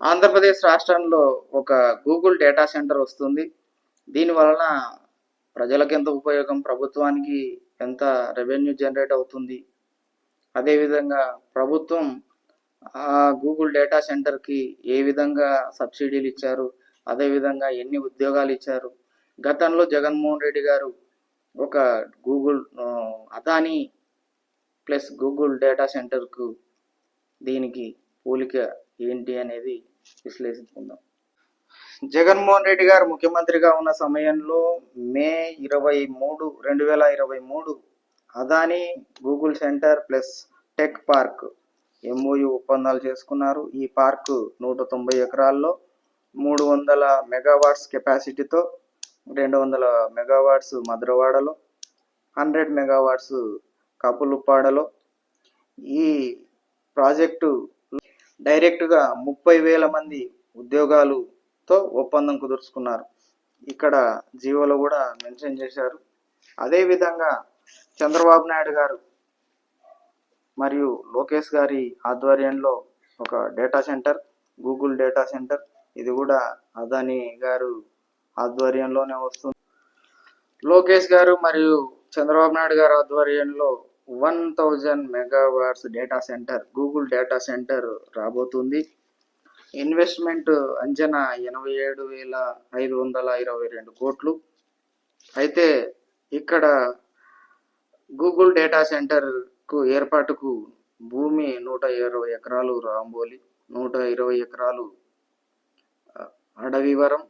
ఆంధ్రప్రదేశ్ రాష్ట్రంలో ఒక Google data centre వస్తుంది. దీని వలన ప్రజలకు ఎంత ఉపయోగం? ప్రభుత్వానికి ఎంత రెవెన్యూ జనరేట్ అవుతుంది? అదేవిధంగా ప్రభుత్వం ఆ గూగుల్ డేటా సెంటర్కి ఏ విధంగా సబ్సిడీలు ఇచ్చారు? అదేవిధంగా ఎన్ని ఉద్యోగాలు ఇచ్చారు? గతంలో జగన్మోహన్ రెడ్డి గారు ఒక Google Adani plus Google data సెంటర్కు దీనికి పోలిక ఏంటి అనేది విశ్లేషించుకుందాం. జగన్మోహన్ రెడ్డి గారు ముఖ్యమంత్రిగా ఉన్న సమయంలో మే ఇరవై మూడు రెండు వేల ఇరవై మూడు Adani Google centre plus tech park MOU ఒప్పందాలు చేసుకున్నారు. ఈ పార్క్ నూట తొంభై ఎకరాల్లో మూడు వందల మెగావాట్స్ కెపాసిటీతో రెండు వందల మెగావాట్స్ మధురవాడలో హండ్రెడ్ మెగావాట్స్ కపులుప్పాడలో ఈ ప్రాజెక్టు డైరెక్ట్గా ముప్పై వేల మంది ఉద్యోగాలుతో ఒప్పందం కుదుర్చుకున్నారు. ఇక్కడ జీవోలో కూడా మెన్షన్ చేశారు. అదేవిధంగా చంద్రబాబు నాయుడు గారు మరియు లోకేష్ గారి ఆధ్వర్యంలో ఒక data centre Google data centre. ఇది కూడా అదాని గారు ఆధ్వర్యంలోనే వస్తుంది. లోకేష్ గారు మరియు చంద్రబాబు నాయుడు గారు ఆధ్వర్యంలో one thousand megawatts data centre Google data centre రాబోతుంది. ఇన్వెస్ట్మెంట్ అంచనా ఎనభై ఏడు వేల ఐదు వందల ఇరవై రెండు కోట్లు. అయితే ఇక్కడ గూగుల్ డేటా సెంటర్కు ఏర్పాటుకు భూమి నూట ఇరవై ఎకరాలు రాంబోలి నూట ఇరవై ఎకరాలు అడవివరం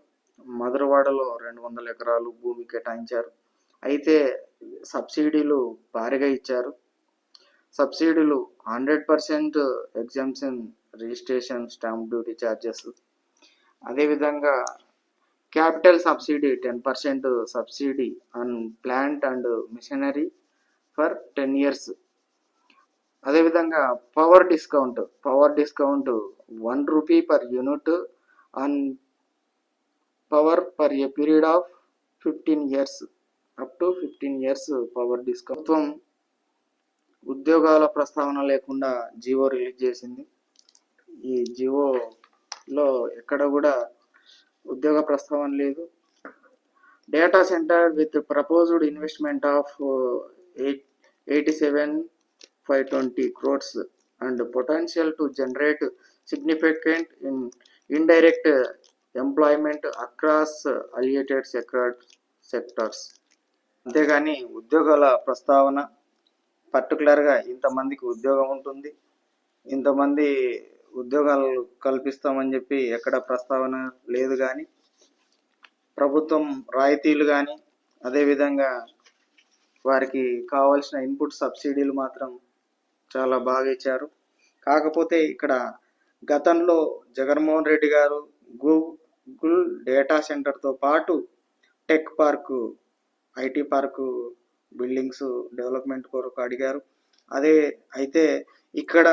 మధురవాడలో రెండు వందల ఎకరాలు భూమి కేటాయించారు. అయితే సబ్సిడీలు భారీగా ఇచ్చారు. సబ్సిడీలు hundred percent exemption registration stamp duty charges అదేవిధంగా capital subsidy ten percent subsidy and plant and machinery for ten years. అదేవిధంగా power discount power discount one rupee per unit and power per a period of fifteen years. Up to fifteen years power discount ఉద్యోగాల ప్రస్తావన లేకుండా Jio release చేసింది. ఈ జివోలో ఎక్కడ కూడా ఉద్యోగ ప్రస్తావన లేదు. Data centre with proposed investment of eight eighty seven five twenty crores and potential to generate significant in indirect employment across allied sector sectors అంతేగాని ఉద్యోగాల ప్రస్తావన పర్టికులర్గా ఇంతమందికి ఉద్యోగం ఉంటుంది. ఇంతమంది ఉద్యోగాలు కల్పిస్తామని చెప్పి ఎక్కడ ప్రస్తావన లేదు కానీ ప్రభుత్వం రాయితీలు కానీ అదేవిధంగా వారికి కావాల్సిన ఇన్పుట్ సబ్సిడీలు మాత్రం చాలా బాగా ఇచ్చారు. కాకపోతే ఇక్కడ గతంలో జగన్మోహన్ రెడ్డి గారు గూగుల్ డేటా సెంటర్తో పాటు tech park IT park buildings development కొరకు అడిగారు. అదే అయితే ఇక్కడ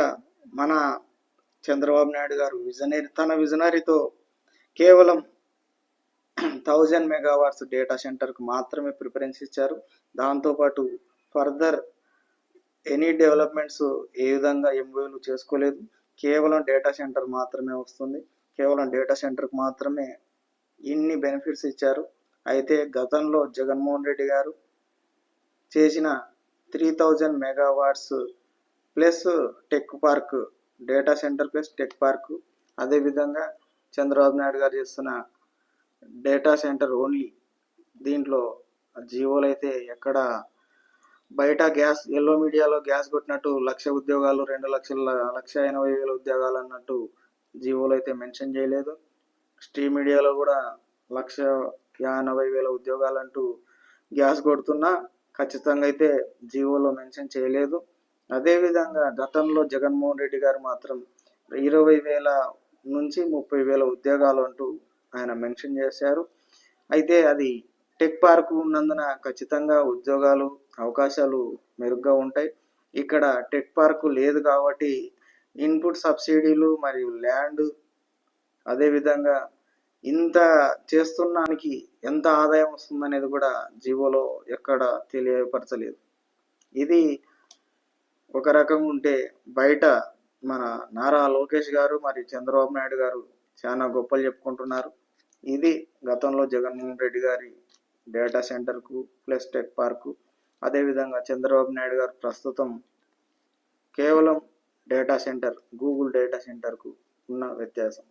మన చంద్రబాబు నాయుడు గారు విజనరీ తన విజనరీతో కేవలం థౌజండ్ మెగావాట్స్ డేటా సెంటర్కు మాత్రమే ప్రిఫరెన్స్ ఇచ్చారు. దాంతోపాటు ఫర్దర్ ఎనీ డెవలప్మెంట్స్ ఏ విధంగా ఎంఓలు చేసుకోలేదు. కేవలం డేటా సెంటర్ మాత్రమే వస్తుంది. కేవలం డేటా సెంటర్కి మాత్రమే ఇన్ని బెనిఫిట్స్ ఇచ్చారు. అయితే గతంలో జగన్మోహన్ రెడ్డి గారు చేసిన three thousand megawatts plus tech park data centre plus tech park అదేవిధంగా చంద్రబాబు నాయుడు గారు చేస్తున్న డేటా సెంటర్ ఓన్లీ దీంట్లో జియోలు అయితే ఎక్కడ బయట గ్యాస్ ఎల్లో మీడియాలో గ్యాస్ కొట్టినట్టు లక్ష ఉద్యోగాలు రెండు లక్షల లక్ష ఎనభై వేల ఉద్యోగాలు అన్నట్టు జియోలు అయితే మెన్షన్ చేయలేదు. స్ట్రీమ్ మీడియాలో కూడా లక్ష ఎనభై వేల ఉద్యోగాలు అంటూ గ్యాస్ కొడుతున్నా ఖచ్చితంగా అయితే జీవోలో మెన్షన్ చేయలేదు. అదేవిధంగా గతంలో జగన్మోహన్ రెడ్డి గారు మాత్రం ఇరవై వేల నుంచి ముప్పై వేల ఉద్యోగాలు అంటూ ఆయన మెన్షన్ చేశారు. అయితే అది టెక్ పార్క్ ఉన్నందున ఖచ్చితంగా ఉద్యోగాలు అవకాశాలు మెరుగ్గా ఉంటాయి. ఇక్కడ టెక్ పార్క్ లేదు కాబట్టి ఇన్పుట్ సబ్సిడీలు మరియు ల్యాండ్ అదేవిధంగా ఇంత చేస్తున్నానికి ఎంత ఆదాయం వస్తుందనేది కూడా జీవోలో ఎక్కడ తెలియపరచలేదు. ఇది ఒక రకంగా ఉంటే బయట మన నారా లోకేష్ గారు మరి చంద్రబాబు నాయుడు గారు చాలా గొప్పలు చెప్పుకుంటున్నారు. ఇది గతంలో జగన్మోహన్ రెడ్డి గారి డేటా సెంటర్కు ప్లస్ టెక్ పార్కు అదేవిధంగా చంద్రబాబు నాయుడు గారు ప్రస్తుతం కేవలం డేటా సెంటర్ గూగుల్ డేటా సెంటర్కు ఉన్న వ్యత్యాసం.